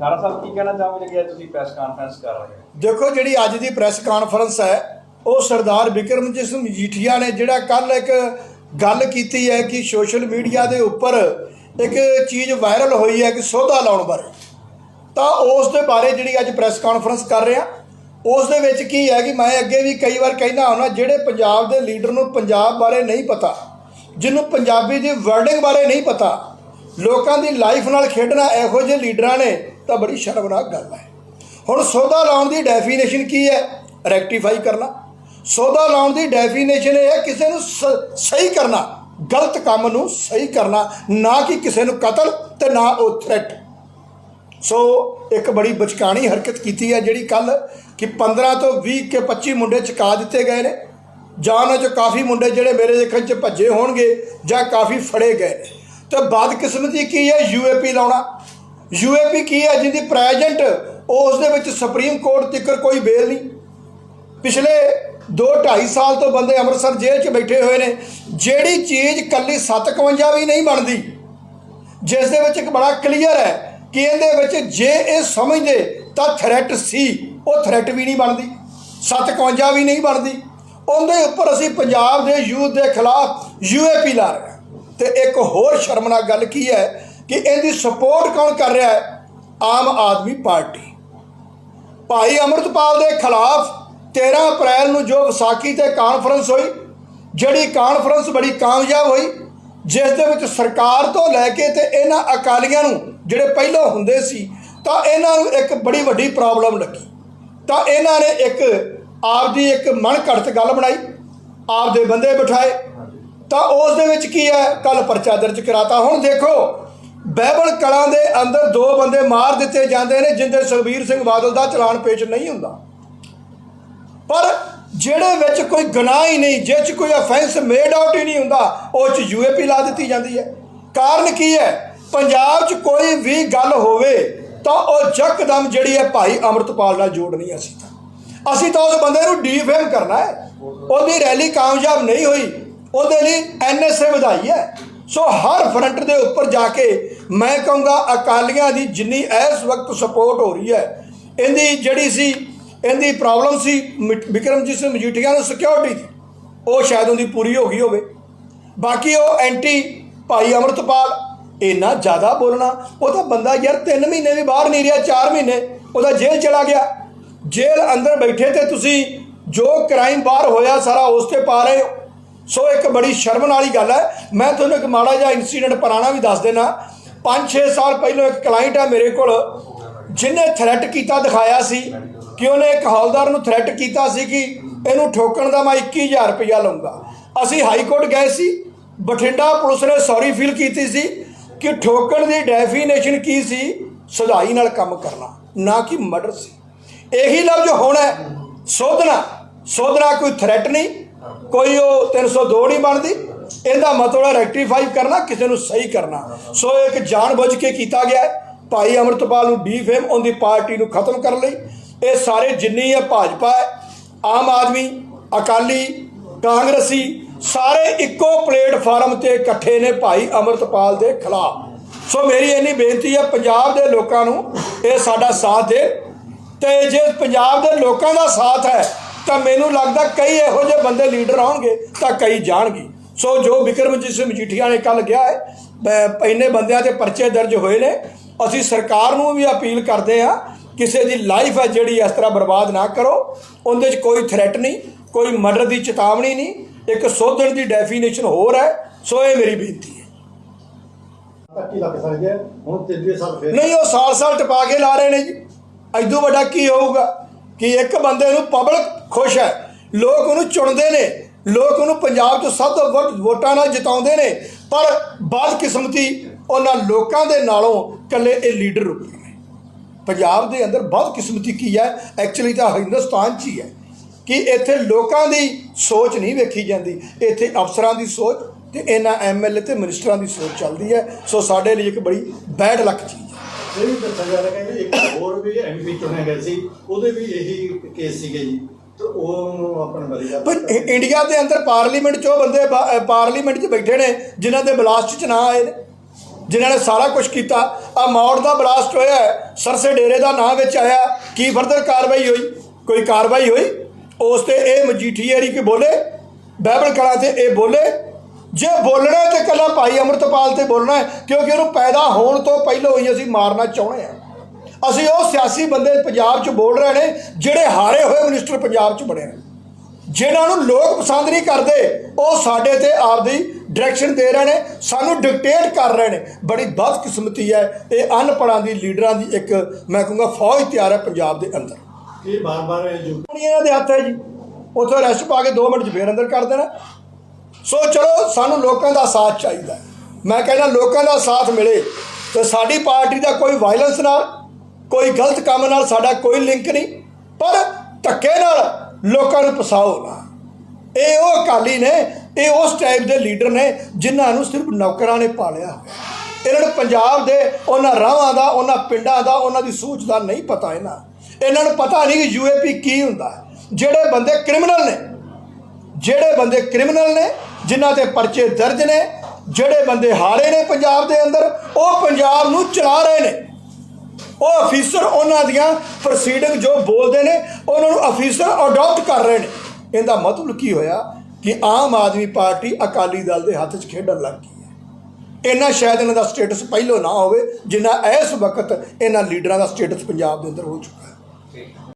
ਖਾਰਾ ਸਾਹਿਬ ਕੀ ਕਹਿਣਾ ਚਾਹੋਗੇ ਕਿ ਅੱਜ ਤੁਸੀਂ ਪ੍ਰੈਸ ਕਾਨਫਰੰਸ ਕਰ ਰਹੇ ਹੋ? ਦੇਖੋ, ਜਿਹੜੀ ਅੱਜ ਦੀ ਪ੍ਰੈਸ ਕਾਨਫਰੰਸ ਹੈ, ਉਹ ਸਰਦਾਰ ਵਿਕਰਮਜੀਤ ਸਿੰਘ ਮਜੀਠੀਆ ਨੇ ਜਿਹੜਾ ਕੱਲ ਇੱਕ ਗੱਲ ਕੀਤੀ ਹੈ ਕਿ ਸੋਸ਼ਲ ਮੀਡੀਆ ਦੇ ਉੱਪਰ ਇੱਕ ਚੀਜ਼ ਵਾਇਰਲ ਹੋਈ ਹੈ ਕਿ ਸੋਧਾ ਲਾਉਣ ਬਾਰੇ। ਤਾਂ ਉਸ ਦੇ ਬਾਰੇ ਜਿਹੜੀ ਅੱਜ ਪ੍ਰੈਸ ਕਾਨਫਰੰਸ ਕਰ ਰਿਹਾ ਉਸ ਦੇ ਵਿੱਚ ਕੀ ਹੈ ਕਿ ਮੈਂ ਅੱਗੇ ਵੀ ਕਈ ਵਾਰ ਕਹਿੰਦਾ ਹਾਂ ਜਿਹੜੇ ਪੰਜਾਬ ਦੇ ਲੀਡਰ ਨੂੰ ਪੰਜਾਬ ਬਾਰੇ ਨਹੀਂ ਪਤਾ, ਜਿਹਨੂੰ ਪੰਜਾਬੀ ਦੀ ਵਰਡਿੰਗ ਬਾਰੇ ਨਹੀਂ ਪਤਾ ਲੋਕਾਂ ਦੀ ਲਾਈਫ ਨਾਲ ਖੇਡਣਾ ਇਹੋ ਜਿਹੇ ਲੀਡਰਾਂ ਨੇ, ਤਾਂ ਬੜੀ ਸ਼ਰਮਨਾਕ ਗੱਲ ਹੈ। ਹੁਣ ਸੌਦਾ ਲਾਉਣ ਦੀ ਡੈਫੀਨੇਸ਼ਨ ਕੀ ਹੈ? ਰੈਕਟੀਫਾਈ ਕਰਨਾ। ਸੌਦਾ ਲਾਉਣ ਦੀ ਡੈਫੀਨੇਸ਼ਨ ਇਹ ਹੈ ਕਿਸੇ ਨੂੰ ਸ- ਸਹੀ ਕਰਨਾ, ਗਲਤ ਕੰਮ ਨੂੰ ਸਹੀ ਕਰਨਾ, ਨਾ ਕਿ ਕਿਸੇ ਨੂੰ ਕਤਲ ਤੇ ਨਾ ਉਹ ਥ੍ਰੈਟ ਸੋ ਇੱਕ ਬੜੀ ਬਚਕਾਣੀ ਹਰਕਤ ਕੀਤੀ ਹੈ ਜਿਹੜੀ ਕੱਲ ਕਿ 15 ਤੋਂ 20 ਕੇ 25 ਮੁੰਡੇ ਚੁਕਾ ਦਿੱਤੇ ਗਏ ਨੇ। ਜਾਂ ਉਹਨਾਂ 'ਚੋਂ ਕਾਫੀ ਮੁੰਡੇ ਜਿਹੜੇ ਮੇਰੇ ਦੇਖਣ 'ਚ ਭੱਜੇ ਹੋਣਗੇ ਜਾਂ ਕਾਫੀ ਫੜੇ ਗਏ ਨੇ। ਤੇ ਬਦਕਿਸਮਤੀ ਕੀ ਹੈ? ਯੂਏਪੀ ਲਾਉਣਾ। ਯੂਏਪੀ ਕੀ ਹੈ? ਜਿਹਦੀ ਪ੍ਰੈਜ਼ੈਂਟ ਉਸ ਦੇ ਵਿੱਚ ਸੁਪਰੀਮ ਕੋਰਟ ਤੱਕ ਕੋਈ ਬੇਲ ਨਹੀਂ। ਪਿਛਲੇ 2 2.5 ਸਾਲ ਤੋਂ ਬੰਦੇ ਅੰਮ੍ਰਿਤਸਰ ਜੇਲ੍ਹ 'ਚ ਬੈਠੇ ਹੋਏ ਨੇ। ਜਿਹੜੀ ਚੀਜ਼ ਕੱਲੀ 751 ਵੀ ਨਹੀਂ ਬਣਦੀ, ਜਿਸ ਦੇ ਵਿੱਚ ਇੱਕ ਬੜਾ ਕਲੀਅਰ ਹੈ ਕਿ ਇਹਦੇ ਵਿੱਚ ਜੇ ਇਹ ਸਮਝਦੇ ਤਾਂ ਥ੍ਰੈਟ ਸੀ। ਉਹ ਥ੍ਰੈਟ ਵੀ ਨਹੀਂ ਬਣਦੀ 751 ਵੀ ਨਹੀਂ ਬਣਦੀ। ਉਹਦੇ ਉੱਪਰ ਅਸੀਂ ਪੰਜਾਬ ਦੇ ਯੂਥ ਦੇ ਖਿਲਾਫ ਯੂਏਪੀ ਲਾ ਰਹੇ ਹਾਂ। ਤੇ ਇੱਕ ਹੋਰ ਸ਼ਰਮਨਾਕ ਗੱਲ ਕੀ ਹੈ ਕਿ ਇਹਦੀ ਸਪੋਰਟ ਕੌਣ ਕਰ ਰਿਹਾ ਹੈ? ਆਮ ਆਦਮੀ ਪਾਰਟੀ। ਭਾਈ ਅਮਰਤਪਾਲ ਦੇ ਖਿਲਾਫ 13 ਅਪ੍ਰੈਲ ਨੂੰ ਜੋ ਵਿਸਾਖੀ ਤੇ ਕਾਨਫਰੰਸ ਹੋਈ, ਜਿਹੜੀ ਕਾਨਫਰੰਸ ਬੜੀ ਕਾਮਯਾਬ ਹੋਈ, ਜਿਸ ਦੇ ਵਿੱਚ ਸਰਕਾਰ ਤੋਂ ਲੈ ਕੇ ਤੇ ਇਹਨਾਂ ਅਕਾਲੀਆਂ ਨੂੰ, ਜਿਹੜੇ ਪਹਿਲਾਂ ਹੁੰਦੇ ਸੀ, ਤਾਂ ਇਹਨਾਂ ਨੂੰ ਇੱਕ ਬੜੀ ਵੱਡੀ ਪ੍ਰੋਬਲਮ ਲੱਗੀ। ਤਾਂ ਇਹਨਾਂ ਨੇ ਇੱਕ, ਆਪਦੀ ਇੱਕ ਮਨ ਘੜਤ ਗੱਲ ਬਣਾਈ, ਆਪਦੇ ਬੰਦੇ ਬਿਠਾਏ ਤਾਂ ਉਸ ਦੇ ਵਿੱਚ ਕੀ ਹੈ? ਕੱਲ ਪਰਚਾ ਦਰਜ ਕਰਾਤਾ। ਹੁਣ ਦੇਖੋ, ਬਹਿਬਲ ਕਲਾਂ ਦੇ ਅੰਦਰ ਦੋ ਬੰਦੇ ਮਾਰ ਦਿੱਤੇ ਜਾਂਦੇ ਨੇ, ਜਿੰਦੇ ਸੁਖਬੀਰ ਸਿੰਘ ਬਾਦਲ ਦਾ ਚਲਾਨ ਪੇਸ਼ ਨਹੀਂ ਹੁੰਦਾ। ਪਰ ਜਿਹੜੇ ਵਿੱਚ ਕੋਈ ਗੁਨਾਹ ਹੀ ਨਹੀਂ ਜਿਸ 'ਚ ਕੋਈ ਅਫੈਂਸ ਮੇਡ ਆਊਟ ਹੀ ਨਹੀਂ ਹੁੰਦਾ, ਉਹ 'ਚ ਯੂਏਪੀ ਲਾ ਦਿੱਤੀ ਜਾਂਦੀ ਹੈ। ਕਾਰਨ ਕੀ ਹੈ? ਪੰਜਾਬ 'ਚ ਕੋਈ ਵੀ ਗੱਲ ਹੋਵੇ, ਤਾਂ ਉਹ ਜੱਕਦਮ ਜਿਹੜੀ ਹੈ ਭਾਈ ਅਮਰਤਪਾਲ ਨਾਲ ਜੋੜਨੀ ਅਸੀਂ ਤਾਂ। ਅਸੀਂ ਤਾਂ ਉਸ ਬੰਦੇ ਨੂੰ ਡੀਫੇਮ ਕਰਨਾ ਹੈ। ਉਹਦੀ ਰੈਲੀ ਕਾਮਯਾਬ ਨਹੀਂ ਹੋਈ। ਉਹਦੇ ਲਈ ਐਨਐਸਏ ਵਧਾਈ ਹੈ। ਸੋ ਹਰ ਫਰੰਟ ਦੇ ਉੱਪਰ ਜਾ ਕੇ ਮੈਂ ਕਹੂੰਗਾ ਅਕਾਲੀਆਂ ਦੀ ਜਿੰਨੀ ਇਸ ਵਕਤ ਸਪੋਰਟ ਹੋ ਰਹੀ ਹੈ, ਇਹਦੀ ਜਿਹੜੀ ਸੀ, ਇਹਦੀ ਪ੍ਰੋਬਲਮ ਸੀ ਮਿ- ਵਿਕਰਮਜੀਤ ਸਿੰਘ ਮਜੀਠੀਆ ਨੂੰ ਸਿਕਿਉਰਿਟੀ ਦੀ, ਉਹ ਸ਼ਾਇਦ ਉਹਦੀ ਪੂਰੀ ਹੋ ਗਈ ਹੋਵੇ। ਬਾਕੀ ਉਹ ਐਂਟੀ ਭਾਈ ਅਮਰਤਪਾਲ, ਇੰਨਾ ਜ਼ਿਆਦਾ ਬੋਲਣਾ, ਉਹ ਤਾਂ ਬੰਦਾ ਯਾਰ 3 ਮਹੀਨੇ ਵੀ ਬਾਹਰ ਨਹੀਂ ਰਿਹਾ 4 ਮਹੀਨੇ, ਉਹਦਾ ਜੇਲ੍ਹ ਚਲਾ ਗਿਆ। ਜੇਲ੍ਹ ਅੰਦਰ ਬੈਠੇ ਤੇ ਤੁਸੀਂ ਜੋ ਕ੍ਰਾਈਮ ਬਾਹਰ ਹੋਇਆ ਸਾਰਾ ਉਸ ਤੇ ਪਾ ਰਹੇ ਹੋ। ਸੋ ਇੱਕ ਬੜੀ ਸ਼ਰਮ ਵਾਲੀ ਗੱਲ ਹੈ। ਮੈਂ ਤੁਹਾਨੂੰ ਇੱਕ ਮਾੜਾ ਜਿਹਾ ਇਨਸੀਡੈਂਟ ਪੁਰਾਣਾ ਵੀ ਦੱਸ ਦੇਣਾ। 5-6 ਸਾਲ ਪਹਿਲਾਂ ਇੱਕ ਕਲਾਇੰਟ ਹੈ ਮੇਰੇ ਕੋਲ ਜਿਹਨੇ ਥ੍ਰੈਟ ਕੀਤਾ ਦਿਖਾਇਆ ਸੀ ਕਿ ਉਹਨੇ ਇੱਕ ਹੌਲਦਾਰ ਨੂੰ ਥ੍ਰੈਟ ਕੀਤਾ ਸੀ ਕਿ ਇਹਨੂੰ ਠੋਕਣ ਦਾ ਮੈਂ 21000 ਰੁਪਇਆ ਲਵਾਂਗਾ ਅਸੀਂ ਹਾਈ ਕੋਰਟ ਗਏ ਸੀ। ਬਠਿੰਡਾ ਪੁਲਿਸ ਨੇ ਸੌਰੀ ਫੀਲ ਕੀਤੀ ਸੀ ਕਿ ਠੋਕਣ ਦੀ ਡੈਫੀਨੇਸ਼ਨ ਕੀ ਸੀ? ਸੁਧਾਈ ਨਾਲ ਕੰਮ ਕਰਨਾ, ਨਾ ਕਿ ਮਰਡਰ ਸੀ। ਇਹੀ ਲਫ਼ਜ਼ ਹੋਣਾ ਸੋਧਣਾ ਸੋਧਣਾ ਕੋਈ ਥ੍ਰੈਟ ਨਹੀਂ। ਕੋਈ ਉਹ 302 ਨਹੀਂ ਬਣਦੀ, ਇਹਦਾ ਮਤਲਬ ਹੈ ਰੈਕਟੀਫਾਈ ਕਰਨਾ, ਕਿਸੇ ਨੂੰ ਸਹੀ ਕਰਨਾ। ਸੋ ਇਹ ਇੱਕ ਜਾਣਬੁੱਝ ਕੇ ਕੀਤਾ ਗਿਆ ਹੈ। ਭਾਈ ਅਮਰਤਪਾਲ ਨੂੰ ਡੀਫੇਮ ਉਹਦੀ ਪਾਰਟੀ ਨੂੰ ਖਤਮ ਕਰਨ ਲਈ। ਇਹ ਸਾਰੇ ਜਿੰਨੀ ਹੈ ਭਾਜਪਾ ਹੈ, ਆਮ ਆਦਮੀ, ਅਕਾਲੀ, ਕਾਂਗਰਸੀ, ਸਾਰੇ ਇੱਕੋ ਪਲੇਟਫਾਰਮ ਤੇ ਇਕੱਠੇ ਨੇ ਭਾਈ ਅਮਰਤਪਾਲ ਦੇ ਖਿਲਾਫ। ਸੋ ਮੇਰੀ ਇੰਨੀ ਬੇਨਤੀ ਹੈ, ਪੰਜਾਬ ਦੇ ਲੋਕਾਂ ਨੂੰ ਇਹ ਸਾਡਾ ਸਾਥ ਦੇ। ਤੇ ਜੇ ਪੰਜਾਬ ਦੇ ਲੋਕਾਂ ਦਾ ਸਾਥ ਹੈ ਤਾਂ ਮੈਨੂੰ ਲੱਗਦਾ ਕਈ ਇਹੋ ਜਿਹੇ ਬੰਦੇ ਲੀਡਰ ਆਉਣਗੇ ਤਾਂ ਕਈ ਜਾਣਗੇ। ਸੋ ਜੋ ਵਿਕਰਮਜੀਤ ਸਿੰਘ ਮਜੀਠੀਆ ਨੇ ਕੱਲ ਗਿਆ ਹੈ ਇੰਨੇ ਬੰਦਿਆਂ ਤੇ ਪਰਚੇ ਦਰਜ ਹੋਏ ਨੇ ਅਸੀਂ ਸਰਕਾਰ ਨੂੰ ਵੀ ਅਪੀਲ ਕਰਦੇ ਹਾਂ ਕਿਸੇ ਦੀ ਲਾਈਫ ਹੈ ਜਿਹੜੀ ਇਸ ਤਰ੍ਹਾਂ ਬਰਬਾਦ ਨਾ ਕਰੋ ਉਹਦੇ 'ਚ ਕੋਈ ਥ੍ਰੈਟ ਨਹੀਂ ਕੋਈ ਮਰਡਰ ਦੀ ਚੇਤਾਵਨੀ ਨਹੀਂ ਇੱਕ ਸੋਧਣ ਦੀ ਡੈਫੀਨੇਸ਼ਨ ਹੋਰ ਹੈ ਸੋ ਇਹ ਮੇਰੀ ਬੇਨਤੀ ਹੈ। ਧੱਕੀ ਲੱਗ ਸਕਦੀ ਹੈ ਹੁਣ ਤੀਜੇ ਸਾਲ ਫੇਰ ਨਹੀਂ ਉਹ ਸਾਲ ਸਾਲ ਟਪਾ ਕੇ ਲਾ ਰਹੇ ਨੇ ਜੀ ਐਦੂ ਵੱਡਾ ਕੀ ਹੋਊਗਾ? ਕਿ ਇੱਕ ਬੰਦੇ ਨੂੰ ਪਬਲਿਕ ਖੁਸ਼ ਹੈ। ਲੋਕ ਉਹਨੂੰ ਚੁਣਦੇ ਨੇ। ਲੋਕ ਉਹਨੂੰ ਪੰਜਾਬ 'ਚ ਸਭ ਤੋਂ ਵੱਧ ਵੋਟਾਂ ਨਾਲ ਜਿਤਾਉਂਦੇ ਨੇ। ਪਰ ਬਦਕਿਸਮਤੀ ਉਹਨਾਂ ਲੋਕਾਂ ਦੇ ਨਾਲੋਂ ਇਕੱਲੇ ਇਹ ਲੀਡਰ ਰੁਕੇ ਨੇ। ਪੰਜਾਬ ਦੇ ਅੰਦਰ ਬਦਕਿਸਮਤੀ ਕੀ ਹੈ? ਐਕਚੁਅਲੀ ਤਾਂ ਹਿੰਦੁਸਤਾਨ 'ਚ ਹੀ ਹੈ ਕਿ ਇੱਥੇ ਲੋਕਾਂ ਦੀ ਸੋਚ ਨਹੀਂ ਵੇਖੀ ਜਾਂਦੀ। ਇੱਥੇ ਅਫਸਰਾਂ ਦੀ ਸੋਚ ਤੇ ਇਹਨਾਂ ਐਮਐਲਏ ਤੇ ਮਿਨਿਸਟਰਾਂ ਦੀ ਸੋਚ ਚੱਲਦੀ ਹੈ। ਸੋ ਸਾਡੇ ਲਈ ਇੱਕ ਬੜੀ ਬੈਡ ਲੱਕ ਚੀਜ਼ ਇਹ ਵੀ ਦੱਸਿਆ ਜਾ ਰਿਹਾ ਕਿ ਇੱਕ ਹੋਰ ਵੀ ਐਮਪੀ ਚੁਣਿਆ ਗਿਆ ਸੀ, ਉਹਦੇ ਵੀ ਇਹੀ ਕੇਸ ਸੀਗੇ ਜੀ। ਤੇ ਉਹ ਆਪਣੇ ਬਰੀ ਪਰ ਇੰਡੀਆ ਦੇ ਅੰਦਰ ਪਾਰਲੀਮੈਂਟ 'ਚ ਉਹ ਬੰਦੇ ਪਾਰਲੀਮੈਂਟ 'ਚ ਬੈਠੇ ਨੇ, ਜਿਨ੍ਹਾਂ ਦੇ ਬਲਾਸਟ 'ਚ ਨਾ ਆਏ ਨੇ, ਜਿਨ੍ਹਾਂ ਨੇ ਸਾਰਾ ਕੁਝ ਕੀਤਾ। ਆ ਮੌੜ ਦਾ ਬਲਾਸਟ ਹੋਇਆ ਸਰਸੇ ਡੇਰੇ ਦਾ ਨਾਂ ਵਿੱਚ ਆਇਆ। ਕੀ ਫਰਦਰ ਕਾਰਵਾਈ ਹੋਈ? ਕੋਈ ਕਾਰਵਾਈ ਹੋਈ? ਉਸ ਤੇ ਇਹ ਮਜੀਠੀਏਰੀ ਕਿ ਬੋਲੇ? ਬਾਈਬਲ ਕਲਾ ਤੇ ਇਹ ਬੋਲੇ? ਜੇ ਬੋਲਣਾ ਤੇ ਕੱਲਾ ਭਾਈ ਅਮਰਤਪਾਲ ਤੇ ਬੋਲਣਾ ਹੈ ਕਿਉਂਕਿ ਉਹਨੂੰ ਪੈਦਾ ਹੋਣ ਤੋਂ ਪਹਿਲਾਂ ਹੀ ਅਸੀਂ ਮਾਰਨਾ ਚਾਹੁੰਦੇ ਹਾਂ। ਅਸੀਂ ਉਹ ਸਿਆਸੀ ਬੰਦੇ ਪੰਜਾਬ 'ਚ ਬੋਲ ਰਹੇ ਨੇ ਜਿਹੜੇ ਹਾਰੇ ਹੋਏ ਮਿਨਿਸਟਰ ਪੰਜਾਬ 'ਚ ਬਣੇ ਨੇ। ਜਿਨ੍ਹਾਂ ਨੂੰ ਲੋਕ ਪਸੰਦ ਨਹੀਂ ਕਰਦੇ ਉਹ ਸਾਡੇ ਤੇ ਆਪਦੀ ਡਾਇਰੈਕਸ਼ਨ ਦੇ ਰਹੇ ਨੇ ਸਾਨੂੰ ਡਿਕਟੇਟ ਕਰ ਰਹੇ ਨੇ। ਬੜੀ ਬਦਕਿਸਮਤੀ ਹੈ ਇਹ ਅਨਪੜਾਂ ਦੀ ਲੀਡਰਾਂ ਦੀ ਇੱਕ ਮੈਂ ਕਹੂੰਗਾ ਫੌਜ ਤਿਆਰ ਹੈ ਪੰਜਾਬ ਦੇ ਅੰਦਰ। ਇਹ ਬਾਰ-ਬਾਰ ਇਹ ਜੋ ਇਹਨਾਂ ਦੇ ਹੱਥ ਹੈ ਜੀ। ਉੱਥੋਂ ਅਰੈਸਟ ਪਾ ਕੇ 2 ਮਿੰਟ 'ਚ ਫੇਰ ਅੰਦਰ ਕਰ ਦੇਣਾ। ਸੋ ਚਲੋ ਸਾਨੂੰ ਲੋਕਾਂ ਦਾ ਸਾਥ ਚਾਹੀਦਾ। ਮੈਂ ਕਹਿੰਦਾ ਲੋਕਾਂ ਦਾ ਸਾਥ ਮਿਲੇ ਤੇ ਸਾਡੀ ਪਾਰਟੀ ਦਾ ਕੋਈ ਵਾਇਲੈਂਸ ਨਾਲ, ਕੋਈ ਗਲਤ ਕੰਮ ਨਾਲ ਸਾਡਾ ਕੋਈ ਲਿੰਕ ਨਹੀਂ, ਪਰ ਧੱਕੇ ਨਾਲ ਲੋਕਾਂ ਨੂੰ ਫਸਾਓ ਨਾ। ਇਹ ਉਹ ਅਕਾਲੀ ਨੇ, ਇਹ ਉਸ ਟਾਈਪ ਦੇ ਲੀਡਰ ਨੇ ਜਿਨ੍ਹਾਂ ਨੂੰ ਸਿਰਫ ਨੌਕਰਾਂ ਨੇ ਪਾਲਿਆ ਹੋਇਆ। ਇਹਨਾਂ ਨੂੰ ਪੰਜਾਬ ਦੇ, ਉਹਨਾਂ ਰਾਹਾਂ ਦਾ, ਉਹਨਾਂ ਪਿੰਡਾਂ ਦਾ, ਉਹਨਾਂ ਦੀ ਸੋਚ ਦਾ ਨਹੀਂ ਪਤਾ ਇਹਨਾਂ। ਇਹਨਾਂ ਨੂੰ ਪਤਾ ਨਹੀਂ ਕਿ ਯੂਏਪੀ ਕੀ ਹੁੰਦਾ। ਜਿਹੜੇ ਬੰਦੇ ਕ੍ਰਿਮੀਨਲ ਨੇ ਜਿਹੜੇ ਬੰਦੇ ਕ੍ਰਿਮੀਨਲ ਨੇ, ਜਿਨ੍ਹਾਂ ਤੇ ਪਰਚੇ ਦਰਜ ਨੇ, ਜਿਹੜੇ ਬੰਦੇ ਹਾਰੇ ਨੇ ਪੰਜਾਬ ਦੇ ਅੰਦਰ, ਉਹ ਪੰਜਾਬ ਨੂੰ ਚਲਾ ਰਹੇ ਨੇ। ਉਹ ਅਫੀਸਰ ਉਹਨਾਂ ਦੀਆਂ ਪ੍ਰੋਸੀਡਿੰਗ ਜੋ ਬੋਲਦੇ ਨੇ, ਉਹਨਾਂ ਨੂੰ ਅਫੀਸਰ ਅਡਾਪਟ ਕਰ ਰਹੇ ਨੇ। ਇਹਦਾ ਮਤਲਬ ਕੀ ਹੋਇਆ ਕਿ ਆਮ ਆਦਮੀ ਪਾਰਟੀ ਅਕਾਲੀ ਦਲ ਦੇ ਹੱਥ 'ਚ ਖੇਡਣ ਲੱਗ ਗਈ ਹੈ। ਇੰਨਾ ਸ਼ਾਇਦ ਇਹਨਾਂ ਦਾ ਸਟੇਟਸ ਪਹਿਲੋਂ ਨਾ ਹੋਵੇ, ਜਿੰਨਾ ਇਸ ਵਕਤ ਇਹਨਾਂ ਲੀਡਰਾਂ ਦਾ ਸਟੇਟਸ ਪੰਜਾਬ ਦੇ ਅੰਦਰ ਹੋ ਚੁੱਕਾ ਹੈ।